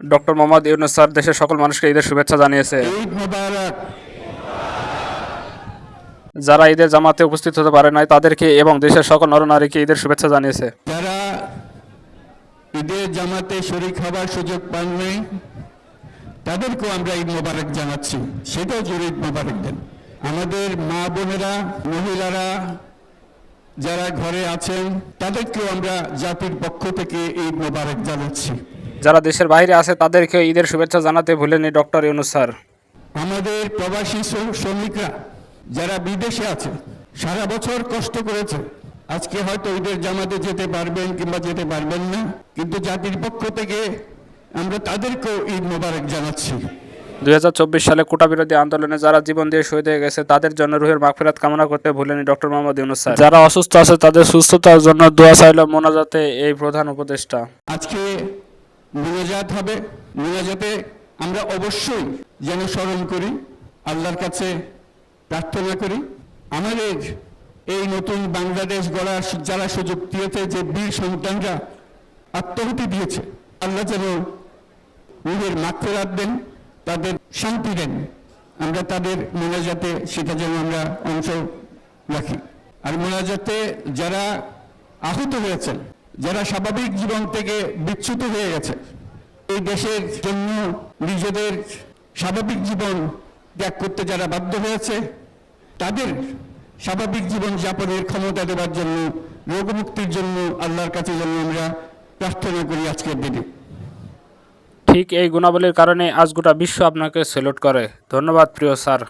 Doctor Mohammad Yunus sir দেশের সকল মানুষকে ঈদের শুভেচ্ছা জানিয়েছে। যারা ঈদের জামাতে উপস্থিত হতে পারে নাই তাদেরকে এবং দেশের সকল নরনারীকে ঈদের শুভেচ্ছা জানিয়েছে। যারা ঈদের জামাতে শরীক হবার সুযোগ পাননি তাদেরকেও আমরা ঈদ মোবারক জানাচ্ছি। সেটাও জোর ঈদ মোবারক দেন। আমাদের মা বোনেরা মহিলারা যারা ঘরে আছেন তাদেরকেও আমরা জাতির পক্ষ থেকে ঈদ মোবারক জানাচ্ছি। যারা দেশের বাইরে আছে তাদেরকে ঈদের শুভেচ্ছা জানাতে ভুলেনি ডক্টর ইউনুস স্যার। আমাদের প্রবাসী শ্রমিকরা যারা বিদেশে আছে সারা বছর কষ্ট করেছে। আজকে হয়তো ঈদের জামাতে যেতে পারবেন কিংবা যেতে পারবেন না। কিন্তু জাতির পক্ষ থেকে আমরা তাদেরকেও ঈদ মোবারক জানাচ্ছি। দুই হাজার চব্বিশ সালে কোটা বিরোধী আন্দোলনে যারা জীবন দিয়ে শহীদ হয়ে গেছে তাদের জন্য রুহের মাগফিরাত কামনা করতে ভুলেনি ডক্টর মোহাম্মদ ইউনুস স্যার। যারা অসুস্থ আছে তাদের সুস্থতার জন্য দোয়া চাইল মোনাজাতে এই প্রধান উপদেষ্টা। আজকে মোনাজাত হবে। মোনাজাতে আমরা অবশ্যই যেন স্মরণ করি, আল্লাহর কাছে প্রার্থনা করি। আমাদের এই নতুন বাংলাদেশ গড়ার যারা সুযোগ দিয়েছে, যে বীর সন্তানরা আত্মহতি দিয়েছে, আল্লাহ যেন রুহের মাক্ষরাত দেন, তাদের শান্তি দেন। আমরা তাদের মোনাজাতে সেটা যেন আমরা অংশ রাখি। আর মোনাজাতে যারা আহত হয়েছেন যারা স্বাভাবিক জীবন থেকে বিচ্যুত হয়ে গেছে, এই দেশের জন্য নিজেদের স্বাভাবিক জীবন ত্যাগ করতে যারা বাধ্য হয়েছে, তাদের স্বাভাবিক জীবন যাপনের ক্ষমতা দেওয়ার জন্য, রোগমুক্তির জন্য আল্লাহর কাছে যেন আমরা প্রার্থনা করি আজকের দিনে। ঠিক এই গুণাবলীর কারণে আজ গোটা বিশ্ব আপনাকে সেলুট করে। ধন্যবাদ প্রিয় স্যার।